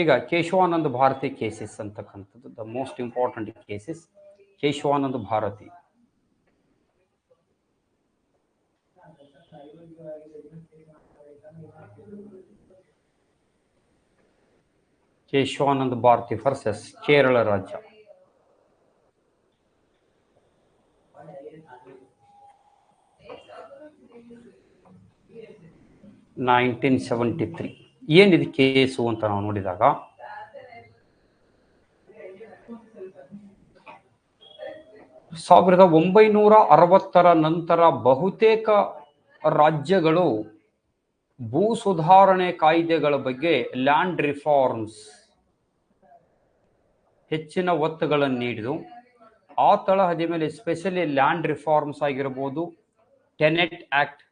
ಈಗ ಕೇಶವಾನಂದ ಭಾರತಿ ಕೇಸಸ್ ಅಂತಕ್ಕಂಥದ್ದು the most important cases Keshavananda Bharati. Keshavananda Bharati versus Kerala ರಾಜ್ಯ. Nineteen seventy three ಏನಿದೆ case ಅಂತ ನಾವು ನೋಡಿದಾಗ? ಸಾವಿರದ ಒಂಬೈನೂರ ಅರವತ್ತರ ನಂತರ ಬಹುತೇಕ ರಾಜ್ಯಗಳು ಭೂ ಸುಧಾರಣೆ ಕಾಯ್ದೆಗಳ ಬಗ್ಗೆ ಲ್ಯಾಂಡ್ ರಿಫಾರ್ಮ್ಸ್ ಹೆಚ್ಚಿನ ಒತ್ತುಗಳನ್ನು ನೀಡಿದು ಆ ತಳಹದಿ ಮೇಲೆ ಎಸ್ಪೆಷಲಿ ಲ್ಯಾಂಡ್ ರಿಫಾರ್ಮ್ಸ್ ಆಗಿರ್ಬೋದು, ಟೆನೆಟ್ ಆಕ್ಟ್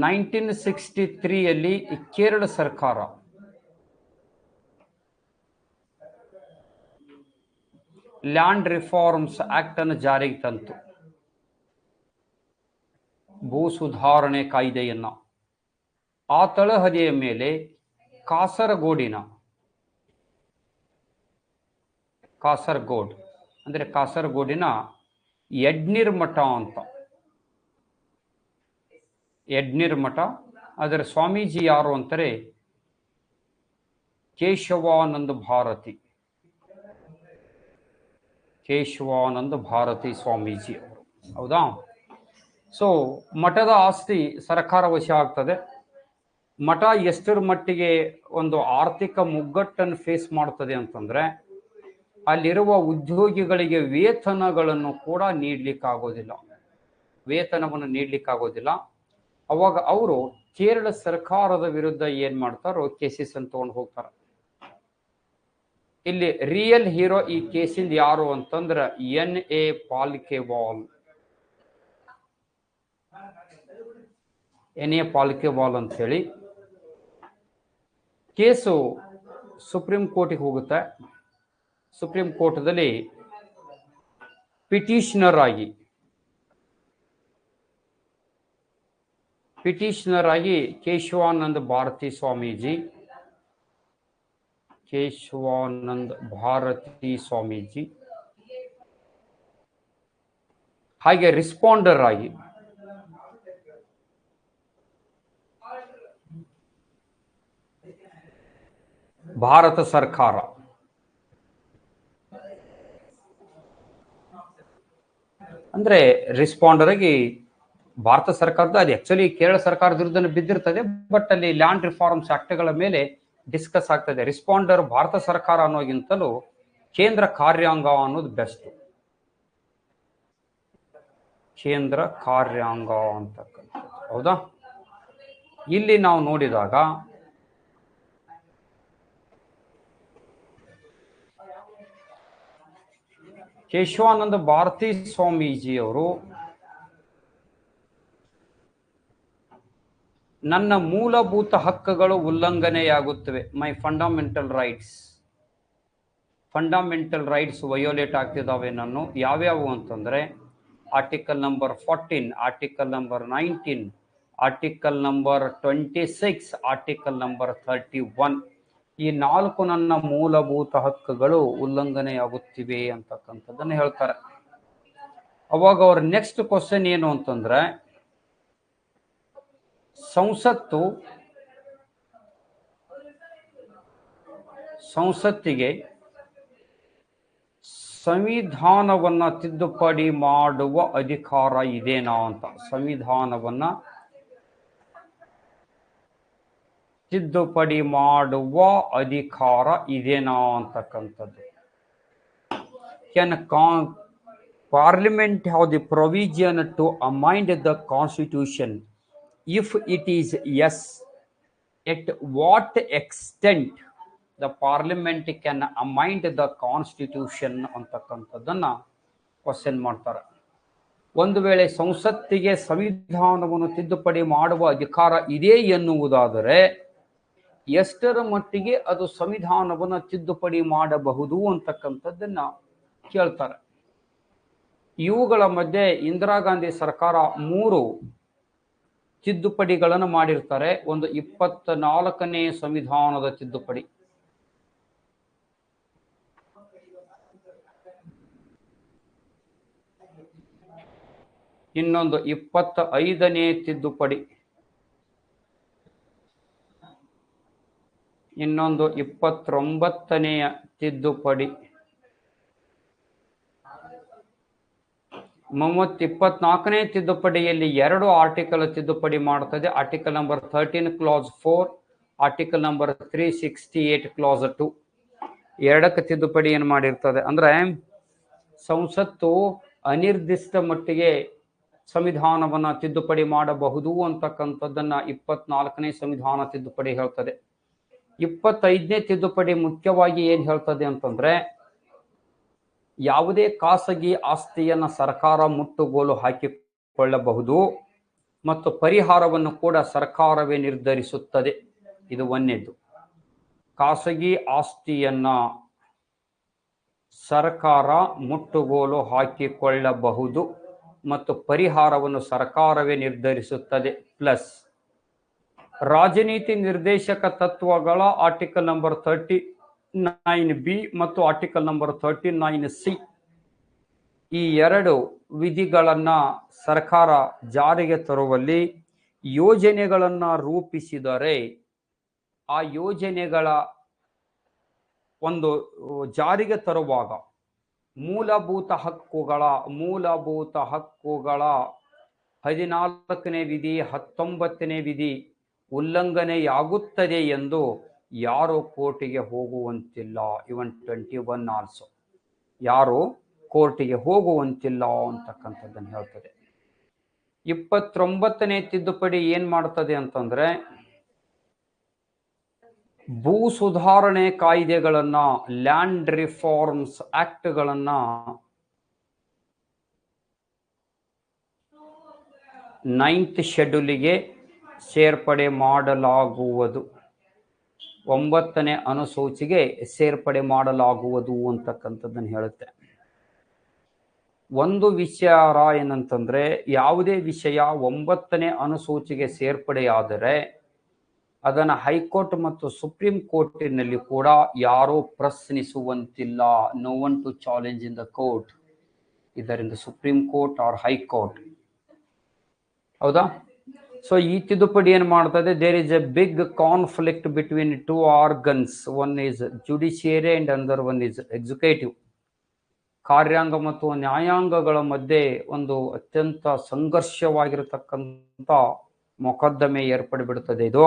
ನೈನ್ಟೀನ್ ಸಿಕ್ಸ್ಟಿ ತ್ರೀಯಲ್ಲಿ ಕೇರಳ ಸರ್ಕಾರ ಲ್ಯಾಂಡ್ ರಿಫಾರ್ಮ್ಸ್ ಆಕ್ಟ್ ಅನ್ನು ಜಾರಿಗೆ ತಂತು. ಭೂ ಸುಧಾರಣೆ ಕಾಯ್ದೆಯನ್ನ. ಆ ತಳಹದಿಯ ಮೇಲೆ ಕಾಸರಗೋಡಿನ ಕಾಸರಗೋಡ್, ಅಂದ್ರೆ ಕಾಸರಗೋಡಿನ ಯಡ್ನಿರ್ ಮಠ ಅಂತ. ಯಡ್ನಿರ್ ಮಠ. ಅದರ ಸ್ವಾಮೀಜಿ ಯಾರು ಅಂತಾರೆ, ಕೇಶವಾನಂದ ಭಾರತಿ. ಕೇಶವಾನಂದ ಭಾರತಿ ಸ್ವಾಮೀಜಿ ಹೌದಾ? ಸೊ ಮಠದ ಆಸ್ತಿ ಸರ್ಕಾರ ವಶ ಆಗ್ತದೆ. ಮಠ ಎಷ್ಟರ ಮಟ್ಟಿಗೆ ಒಂದು ಆರ್ಥಿಕ ಮುಗ್ಗಟ್ಟನ್ನು ಫೇಸ್ ಮಾಡ್ತದೆ ಅಂತಂದ್ರೆ, ಅಲ್ಲಿರುವ ಉದ್ಯೋಗಿಗಳಿಗೆ ವೇತನಗಳನ್ನು ಕೂಡ ನೀಡ್ಲಿಕ್ಕಾಗೋದಿಲ್ಲ. ವೇತನವನ್ನು ನೀಡ್ಲಿಕ್ಕಾಗೋದಿಲ್ಲ. ಅವಾಗ ಅವರು ಕೇರಳ ಸರ್ಕಾರದ ವಿರುದ್ಧ ಏನ್ ಮಾಡ್ತಾರೋ ಕೇಸಸ್ ಅನ್ನು ತಗೊಂಡು ಹೋಗ್ತಾರ. ಇಲ್ಲಿ ರಿಯಲ್ ಹೀರೋ ಈ ಕೇಸಿಂದ ಯಾರು ಅಂತಂದ್ರ N A Palkhivala N A Palkhivala ಅಂತ ಹೇಳಿ. ಕೇಸು ಸುಪ್ರೀಂ ಕೋರ್ಟಿಗೆ ಹೋಗುತ್ತೆ. ಸುಪ್ರೀಂ ಕೋರ್ಟ್ದಲ್ಲಿ ಪಿಟಿಷನರ್ ಆಗಿ ಪಿಟಿಷನರ್ ಆಗಿ ಕೇಶವಾನಂದ ಭಾರತಿ ಸ್ವಾಮೀಜಿ, ಕೇಶವಾನಂದ ಭಾರತಿ ಸ್ವಾಮೀಜಿ, ಹಾಗೆ ರಿಸ್ಪಾಂಡರ್ ಆಗಿ ಭಾರತ ಸರ್ಕಾರ. ಅಂದ್ರೆ ರಿಸ್ಪಾಂಡರ್ ಆಗಿ ಭಾರತ ಸರ್ಕಾರದ ಅದು ಆಕ್ಚುಲಿ ಕೇರಳ ಸರ್ಕಾರದ ವಿರುದ್ಧ ಬಿದ್ದಿರ್ತದೆ ಬಟ್ ಅಲ್ಲಿ ಲ್ಯಾಂಡ್ ರಿಫಾರ್ಮ್ಸ್ ಆಕ್ಟ್ಗಳ ಮೇಲೆ ಡಿಸ್ಕಸ್ ಆಗ್ತದೆ. ರಿಸ್ಪಾಂಡರ್ ಭಾರತ ಸರ್ಕಾರ ಅನ್ನೋಗಿಂತಲೂ ಕೇಂದ್ರ ಕಾರ್ಯಾಂಗ ಅನ್ನೋದು ಬೆಸ್ಟ್ ಕೇಂದ್ರ ಕಾರ್ಯಾಂಗ ಅಂತಕ್ಕಂಥದ್ದು. ಹೌದಾ? ಇಲ್ಲಿ ನಾವು ನೋಡಿದಾಗ ಕೇಶವಾನಂದ ಭಾರತಿ ಸ್ವಾಮೀಜಿಯವರು ನನ್ನ ಮೂಲಭೂತ ಹಕ್ಕುಗಳು ಉಲ್ಲಂಘನೆಯಾಗುತ್ತವೆ. My fundamental rights fundamental rights violate ಆಗ್ತಿದ್ದಾವೆ ನಾನು ಯಾವ್ಯಾವು ಅಂತಂದರೆ article number fourteen article number nineteen article number twenty six article number thirty one ಈ ನಾಲ್ಕು ನನ್ನ ಮೂಲಭೂತ ಹಕ್ಕುಗಳು ಉಲ್ಲಂಘನೆಯಾಗುತ್ತಿವೆ ಅಂತಕ್ಕಂಥದ್ದನ್ನು ಹೇಳ್ತಾರೆ. ಅವಾಗ ಅವ್ರ ನೆಕ್ಸ್ಟ್ ಕ್ವಶನ್ ಏನು ಅಂತಂದ್ರೆ ಸಂಸತ್ತು ಸಂಸತ್ತಿಗೆ ಸಂವಿಧಾನವನ್ನು ತಿದ್ದುಪಡಿ ಮಾಡುವ ಅಧಿಕಾರ ಇದೇನಾ ಅಂತ. ಸಂವಿಧಾನವನ್ನು ತಿದ್ದುಪಡಿ ಮಾಡುವ ಅಧಿಕಾರ ಇದೇನಾ ಅಂತಕ್ಕಂಥದ್ದು. Can can parliament have the provision to amend the constitution if it is yes at what extent the parliament can amend the constitution ಅಂತಕ್ಕಂಥದ್ದನ್ನ ಕ್ವಶನ್ ಮಾಡ್ತಾರೆ. ಒಂದು ವೇಳೆ ಸಂಸತ್ತಿಗೆ ಸಂವಿಧಾನವನ್ನು ತಿದ್ದುಪಡಿ ಮಾಡುವ ಅಧಿಕಾರ ಇದೆ ಎನ್ನುವುದಾದರೆ, ಎಷ್ಟರ ಮಟ್ಟಿಗೆ ಅದು ಸಂವಿಧಾನವನ್ನು ತಿದ್ದುಪಡಿ ಮಾಡಬಹುದು ಅಂತಕ್ಕಂಥದ್ದನ್ನ ಕೇಳ್ತಾರೆ. ಇವುಗಳ ಮಧ್ಯೆ ಇಂದಿರಾ ಗಾಂಧಿ ಸರ್ಕಾರ ಮೂರು ತಿದ್ದುಪಡಿಗಳನ್ನು ಮಾಡಿರ್ತಾರೆ. ಒಂದು ಇಪ್ಪತ್ತ ನಾಲ್ಕನೇ ಸಂವಿಧಾನದ ತಿದ್ದುಪಡಿ. ಇನ್ನೊಂದು ಇಪ್ಪತ್ತ ಐದನೇ ತಿದ್ದುಪಡಿ. ಇನ್ನೊಂದು ಇಪ್ಪತ್ತೊಂಬತ್ತನೆಯ ತಿದ್ದುಪಡಿ. ಮೂವತ್ ಇಪ್ಪತ್ನಾಲ್ಕನೇ ತಿದ್ದುಪಡಿಯಲ್ಲಿ ಎರಡು ಆರ್ಟಿಕಲ್ ತಿದ್ದುಪಡಿ ಮಾಡುತ್ತದೆ article number thirteen clause four article number three sixty eight clause two ಎರಡಕ್ಕೆ ತಿದ್ದುಪಡಿ ಏನು ಮಾಡಿರ್ತದೆ ಅಂದ್ರೆ ಸಂಸತ್ತು ಅನಿರ್ದಿಷ್ಟ ಮಟ್ಟಿಗೆ ಸಂವಿಧಾನವನ್ನ ತಿದ್ದುಪಡಿ ಮಾಡಬಹುದು ಅಂತಕ್ಕಂಥದ್ದನ್ನು ಇಪ್ಪತ್ನಾಲ್ಕನೇ ಸಂವಿಧಾನ ತಿದ್ದುಪಡಿ ಹೇಳ್ತದೆ. ಇಪ್ಪತ್ತೈದನೇ ತಿದ್ದುಪಡಿ ಮುಖ್ಯವಾಗಿ ಏನು ಹೇಳ್ತದೆ ಅಂತಂದ್ರೆ ಯಾವುದೇ ಖಾಸಗಿ ಆಸ್ತಿಯನ್ನು ಸರ್ಕಾರ ಮುಟ್ಟುಗೋಲು ಹಾಕಿಕೊಳ್ಳಬಹುದು ಮತ್ತು ಪರಿಹಾರವನ್ನು ಕೂಡ ಸರ್ಕಾರವೇ ನಿರ್ಧರಿಸುತ್ತದೆ. ಇದು ಒಂದೇದು. ಖಾಸಗಿ ಆಸ್ತಿಯನ್ನ ಸರ್ಕಾರ ಮುಟ್ಟುಗೋಲು ಹಾಕಿಕೊಳ್ಳಬಹುದು ಮತ್ತು ಪರಿಹಾರವನ್ನು ಸರ್ಕಾರವೇ ನಿರ್ಧರಿಸುತ್ತದೆ. ಪ್ಲಸ್ ರಾಜನೀತಿ ನಿರ್ದೇಶಕ ತತ್ವಗಳ article number thirty nine B ಮತ್ತು article number thirty nine C ಈ ಎರಡು ವಿಧಿಗಳನ್ನು ಸರ್ಕಾರ ಜಾರಿಗೆ ತರುವಲ್ಲಿ ಯೋಜನೆಗಳನ್ನು ರೂಪಿಸಿದರೆ ಆ ಯೋಜನೆಗಳ ಒಂದು ಜಾರಿಗೆ ತರುವಾಗ ಮೂಲಭೂತ ಹಕ್ಕುಗಳ ಮೂಲಭೂತ ಹಕ್ಕುಗಳ ಹದಿನಾಲ್ಕನೇ ವಿಧಿ, ಹತ್ತೊಂಬತ್ತನೇ ವಿಧಿ ಉಲ್ಲಂಘನೆಯಾಗುತ್ತದೆ ಎಂದು ಯಾರು ಕೋರ್ಟಿಗೆ ಹೋಗುವಂತಿಲ್ಲ ಇವನ್ ಟ್ವೆಂಟಿ ಒನ್ ಆಲ್ಸೋ ಯಾರು ಕೋರ್ಟಿಗೆ ಹೋಗುವಂತಿಲ್ಲ ಅಂತಕ್ಕಂಥದ್ದನ್ನು ಹೇಳ್ತದೆ. ಇಪ್ಪತ್ತೊಂಬತ್ತನೇ ತಿದ್ದುಪಡಿ ಏನ್ ಮಾಡ್ತದೆ ಅಂತಂದ್ರೆ, ಭೂ ಸುಧಾರಣೆ ಕಾಯ್ದೆಗಳನ್ನ ಲ್ಯಾಂಡ್ ರಿಫಾರ್ಮ್ಸ್ ಆಕ್ಟ್ಗಳನ್ನ ನೈನ್ತ್ ಶೆಡ್ಯೂಲಿಗೆ ಸೇರ್ಪಡೆ ಮಾಡಲಾಗುವುದು. ಒಂಬತ್ತನೇ ಅನುಸೂಚಿಗೆ ಸೇರ್ಪಡೆ ಮಾಡಲಾಗುವುದು ಅಂತಕ್ಕಂಥದ್ದನ್ನು ಹೇಳುತ್ತೆ. ಒಂದು ವಿಚಾರ ಏನಂತಂದ್ರೆ, ಯಾವುದೇ ವಿಷಯ ಒಂಬತ್ತನೇ ಅನುಸೂಚಿಗೆ ಸೇರ್ಪಡೆಯಾದರೆ, ಅದನ್ನು ಹೈಕೋರ್ಟ್ ಮತ್ತು ಸುಪ್ರೀಂ ಕೋರ್ಟಿನಲ್ಲಿ ಕೂಡ ಯಾರೂ ಪ್ರಶ್ನಿಸುವಂತಿಲ್ಲ. No one to challenge in the court ಇದರಿಂದ supreme court or high court ಹೌದಾ? ಸೊ ಈ ತಿದ್ದುಪಡಿ ಏನು ಮಾಡ್ತದೆ? There is a big conflict between two organs one is judiciary and other one is executive ಕಾರ್ಯಾಂಗ ಮತ್ತು ನ್ಯಾಯಾಂಗಗಳ ಮಧ್ಯೆ ಒಂದು ಅತ್ಯಂತ ಸಂಘರ್ಷವಾಗಿರತಕ್ಕಂಥ ಮೊಕದ್ದಮೆ ಏರ್ಪಡಿಬಿಡ್ತದೆ ಇದು.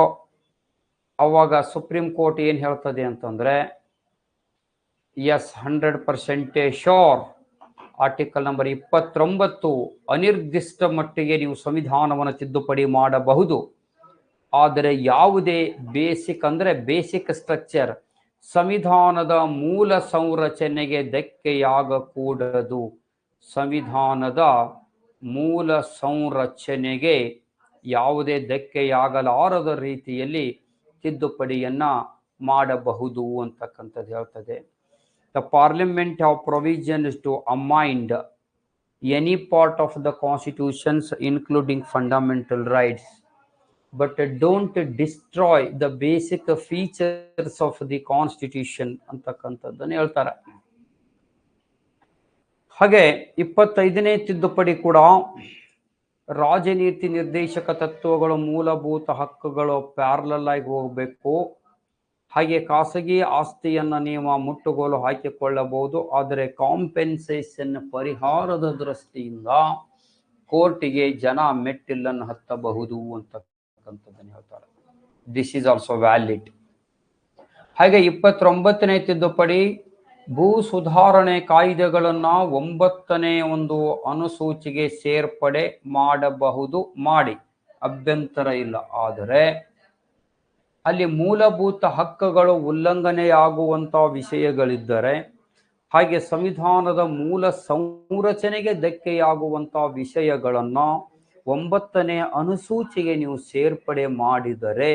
ಅವಾಗ ಸುಪ್ರೀಂ ಕೋರ್ಟ್ ಏನು ಹೇಳ್ತದೆ ಅಂತಂದರೆ ಎಸ್ ಹಂಡ್ರೆಡ್ ಪರ್ಸೆಂಟೇ ಶೋರ್ ಆರ್ಟಿಕಲ್ ನಂಬರ್ ಇಪ್ಪತ್ತೊಂಬತ್ತು ಅನಿರ್ದಿಷ್ಟ ಮಟ್ಟಿಗೆ ನೀವು ಸಂವಿಧಾನವನ್ನು ತಿದ್ದುಪಡಿ ಮಾಡಬಹುದು. ಆದರೆ ಯಾವುದೇ ಬೇಸಿಕ್ ಅಂದರೆ ಬೇಸಿಕ್ ಸ್ಟ್ರಕ್ಚರ್ ಸಂವಿಧಾನದ ಮೂಲ ಸಂರಚನೆಗೆ ಧಕ್ಕೆಯಾಗಕೂಡದು. ಸಂವಿಧಾನದ ಮೂಲ ಸಂರಚನೆಗೆ ಯಾವುದೇ ಧಕ್ಕೆಯಾಗಲಾರದ ರೀತಿಯಲ್ಲಿ ತಿದ್ದುಪಡಿಯನ್ನು ಮಾಡಬಹುದು ಅಂತಕ್ಕಂಥದ್ದು ಹೇಳ್ತದೆ. The parliament have provisions to amend any part of the constitutions including fundamental rights but don't destroy the basic features of the constitution ಅಂತಕ್ಕಂಥದ್ದನ್ನು ಹೇಳ್ತಾರೆ ಹಾಗೆ ಇಪ್ಪತ್ತೈದನೇ ತಿದ್ದುಪಡಿ ಕೂಡ ರಾಜನೀತಿ ನಿರ್ದೇಶಕ ತತ್ವಗಳು ಮೂಲಭೂತ ಹಕ್ಕುಗಳು ಪ್ಯಾರಲಲ್ ಆಗಿ ಹೋಗಬೇಕು ಹಾಗೆ ಖಾಸಗಿ ಆಸ್ತಿಯನ್ನ ನೀವು ಮುಟ್ಟುಗೋಲು ಹಾಕಿಕೊಳ್ಳಬಹುದು, ಆದರೆ ಕಾಂಪೆನ್ಸೇಷನ್ ಪರಿಹಾರದ ದೃಷ್ಟಿಯಿಂದ ಕೋರ್ಟಿಗೆ ಜನ ಮೆಟ್ಟಿಲನ್ನು ಹತ್ತಬಹುದು ಅಂತಕ್ಕಂಥದ್ದನ್ನು ಹೇಳ್ತಾರೆ. ದಿಸ್ ಈಸ್ ಆಲ್ಸೋ ವ್ಯಾಲಿಡ್ ಹಾಗೆ ಇಪ್ಪತ್ತೊಂಬತ್ತನೇ ತಿದ್ದುಪಡಿ, ಭೂ ಸುಧಾರಣೆ ಕಾಯ್ದೆಗಳನ್ನ ಒಂಬತ್ತನೇ ಒಂದು ಅನುಸೂಚಿಗೆ ಸೇರ್ಪಡೆ ಮಾಡಬಹುದು, ಮಾಡಿ. ಅಭ್ಯಂತರ ಇಲ್ಲ, ಆದರೆ ಅಲ್ಲಿ ಮೂಲಭೂತ ಹಕ್ಕುಗಳು ಉಲ್ಲಂಘನೆಯಾಗುವಂಥ ವಿಷಯಗಳಿದ್ದರೆ, ಹಾಗೆ ಸಂವಿಧಾನದ ಮೂಲ ಸಂರಚನೆಗೆ ಧಕ್ಕೆಯಾಗುವಂಥ ವಿಷಯಗಳನ್ನು ಒಂಬತ್ತನೇ ಅನುಸೂಚಿಗೆ ನೀವು ಸೇರ್ಪಡೆ ಮಾಡಿದರೆ,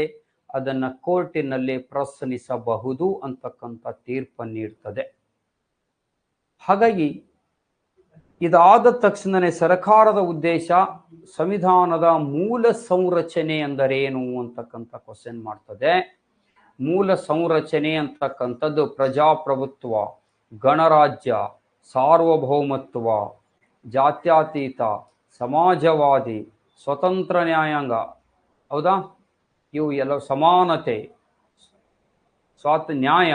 ಅದನ್ನು ಕೋರ್ಟಿನಲ್ಲಿ ಪ್ರಶ್ನಿಸಬಹುದು ಅಂತಕ್ಕಂಥ ತೀರ್ಪನ್ನು ನೀಡ್ತದೆ. ಹಾಗಾಗಿ ಇದಾದ ತಕ್ಷಣನೇ ಸರ್ಕಾರದ ಉದ್ದೇಶ ಸಂವಿಧಾನದ ಮೂಲ ಸಂರಚನೆ ಎಂದರೇನು ಅಂತಕ್ಕಂಥ ಕ್ವಶನ್ ಮಾಡ್ತದೆ. ಮೂಲ ಸಂರಚನೆ ಅಂತಕ್ಕಂಥದ್ದು ಪ್ರಜಾಪ್ರಭುತ್ವ, ಗಣರಾಜ್ಯ, ಸಾರ್ವಭೌಮತ್ವ, ಜಾತ್ಯತೀತ, ಸಮಾಜವಾದಿ, ಸ್ವತಂತ್ರ ನ್ಯಾಯಾಂಗ. ಹೌದಾ? ಇವು ಎಲ್ಲ ಸಮಾನತೆ ಸ್ವಾತ ನ್ಯಾಯ,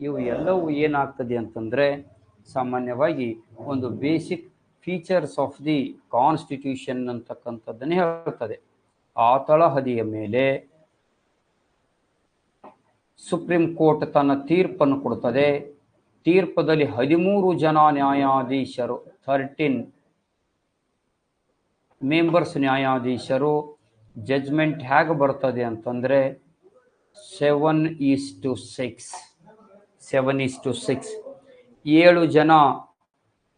ಇವು ಎಲ್ಲವೂ ಏನಾಗ್ತದೆ ಅಂತಂದ್ರೆ ಸಾಮಾನ್ಯವಾಗಿ ಒಂದು basic features of the constitution ಅಂತಕ್ಕಂಥದ್ದನ್ನೇ ಹೇಳ್ತದೆ. ಆ ತಳಹದಿಯ ಮೇಲೆ ಸುಪ್ರೀಂ ಕೋರ್ಟ್ ತನ್ನ ತೀರ್ಪನ್ನು ಕೊಡ್ತದೆ. ತೀರ್ಪದಲ್ಲಿ ಹದಿಮೂರು ಜನ ನ್ಯಾಯಾಧೀಶರು ಥರ್ಟೀನ್ ಮೆಂಬರ್ಸ್ ನ್ಯಾಯಾಧೀಶರು ಜಜ್ಮೆಂಟ್ ಹೇಗೆ ಬರ್ತದೆ ಅಂತಂದರೆ seven is to six seven is to six ಏಳು ಜನ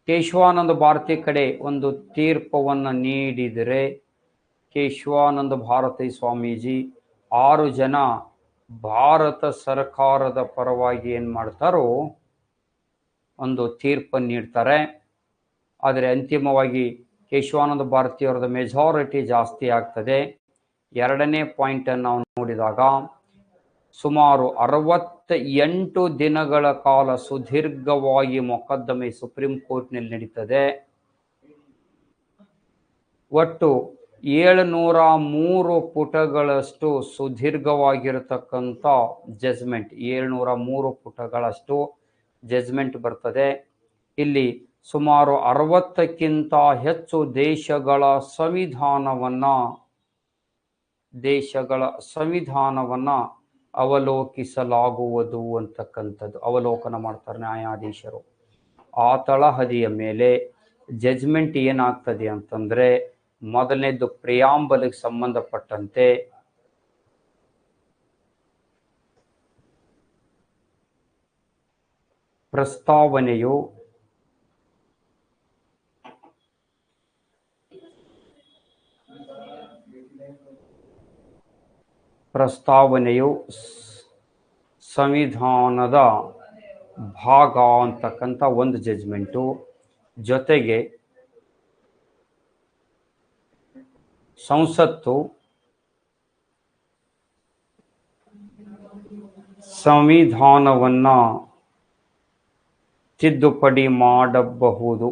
ಕೇಶವಾನಂದ ಭಾರತಿ ಕಡೆ ಒಂದು ತೀರ್ಪವನ್ನು ನೀಡಿದರೆ ಕೇಶವಾನಂದ ಭಾರತಿ ಸ್ವಾಮೀಜಿ ಆರು ಜನ ಭಾರತ ಸರ್ಕಾರದ ಪರವಾಗಿ ಏನು ಮಾಡ್ತಾರೋ ಒಂದು ತೀರ್ಪನ್ನು ನೀಡ್ತಾರೆ. ಆದರೆ ಅಂತಿಮವಾಗಿ ಕೇಶವಾನಂದ ಭಾರತಿಯವರದ ಮೆಜಾರಿಟಿ ಜಾಸ್ತಿ ಆಗ್ತದೆ. ಎರಡನೇ ಪಾಯಿಂಟನ್ನು ನಾವು ನೋಡಿದಾಗ ಸುಮಾರು ಅರವತ್ತ ಎಂಟು ದಿನಗಳ ಕಾಲ ಸುದೀರ್ಘವಾಗಿ ಮೊಕದ್ದಮೆ ಸುಪ್ರೀಂ ಕೋರ್ಟ್ನಲ್ಲಿ ನಡೀತದೆ. ಒಟ್ಟು ಏಳುನೂರ ಮೂರು ಪುಟಗಳಷ್ಟು ಸುದೀರ್ಘವಾಗಿರತಕ್ಕಂಥ ಜಜ್ಮೆಂಟ್, ಏಳ್ನೂರ ಮೂರು ಪುಟಗಳಷ್ಟು ಜಜ್ಮೆಂಟ್ ಬರ್ತದೆ. ಇಲ್ಲಿ ಸುಮಾರು ಅರವತ್ತಕ್ಕಿಂತ ಹೆಚ್ಚು ದೇಶಗಳ ಸಂವಿಧಾನವನ್ನು, ದೇಶಗಳ ಸಂವಿಧಾನವನ್ನ ಅವಲೋಕಿಸಲಾಗುವುದು ಅಂತಕ್ಕಂಥದ್ದು. ಅವಲೋಕನ ಮಾಡ್ತಾರೆ ನ್ಯಾಯಾಧೀಶರು. ಆ ತಳಹದಿಯ ಮೇಲೆ ಜಜ್ಮೆಂಟ್ ಏನಾಗ್ತದೆ ಅಂತಂದ್ರೆ ಮೊದಲನೇದು ಪ್ರಿಯಾಂಬಲಿಗೆ ಸಂಬಂಧಪಟ್ಟಂತೆ ಪ್ರಸ್ತಾವನೆಯು ಪ್ರಸ್ತಾವನೆಯು ಸಂವಿಧಾನದ ಭಾಗ ಅಂತಕ್ಕಂಥ ಒಂದು ಜಜ್ಮೆಂಟು ಜೊತೆಗೆ ಸಂಸತ್ತು ಸಂವಿಧಾನವನ್ನು ತಿದ್ದುಪಡಿ ಮಾಡಬಹುದು.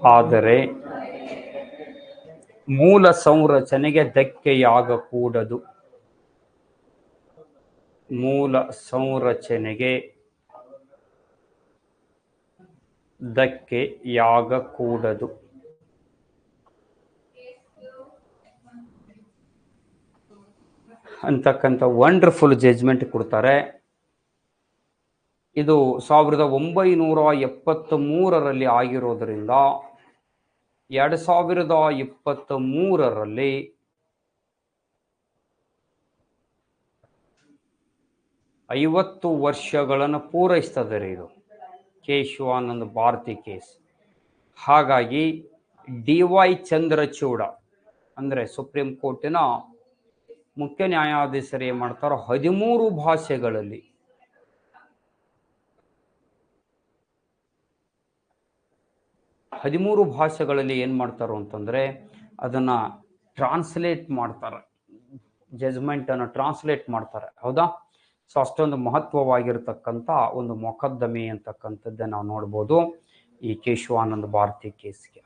ಆದರೆ ಮೂಲ ಸಂರಚನೆಗೆ ಧಕ್ಕೆಯಾಗಕೂಡದು. ಮೂಲ ಸಂರಚನೆಗೆ ಧಕ್ಕೆಯಾಗಕೂಡದು. ಅಂತಕ್ಕಂಥ ವಂಡರ್ಫುಲ್ ಜಜ್ಮೆಂಟ್ ಕೊಡ್ತಾರೆ. ಇದು ಸಾವಿರದ ಒಂಬೈನೂರ ಎಪ್ಪತ್ತ್ ಮೂರರಲ್ಲಿ ಆಗಿರೋದರಿಂದ ಎರಡು ಸಾವಿರದ ಇಪ್ಪತ್ತ್ ಮೂರರಲ್ಲಿ ಐವತ್ತು ವರ್ಷಗಳನ್ನು ಪೂರೈಸ್ತದೆ ರೀ ಇದು. ಕೇಶವಾನಂದ್ ಭಾರತಿ ಕೇಸ್. ಹಾಗಾಗಿ ಡಿ ವೈ ಚಂದ್ರಚೂಡ ಅಂದರೆ ಸುಪ್ರೀಂ ಕೋರ್ಟಿನ ಮುಖ್ಯ ನ್ಯಾಯಾಧೀಶರು ಏನು ಮಾಡ್ತಾರೋ ಹದಿಮೂರು ಭಾಷೆಗಳಲ್ಲಿ ಹದಿಮೂರು ಭಾಷೆಗಳಲ್ಲಿ ಏನು ಮಾಡ್ತಾರೋ ಅಂತಂದರೆ ಅದನ್ನು ಟ್ರಾನ್ಸ್ಲೇಟ್ ಮಾಡ್ತಾರೆ. ಜಜ್ಮೆಂಟನ್ನು ಟ್ರಾನ್ಸ್ಲೇಟ್ ಮಾಡ್ತಾರೆ. ಹೌದಾ? ಸೊ ಅಷ್ಟೊಂದು ಮಹತ್ವವಾಗಿರ್ತಕ್ಕಂಥ ಒಂದು ಮೊಕದ್ದಮೆ ಅಂತಕ್ಕಂಥದ್ದನ್ನು ನಾವು ನೋಡ್ಬೋದು ಈ ಕೇಶವಾನಂದ ಭಾರತಿ ಕೇಸ್ಗೆ.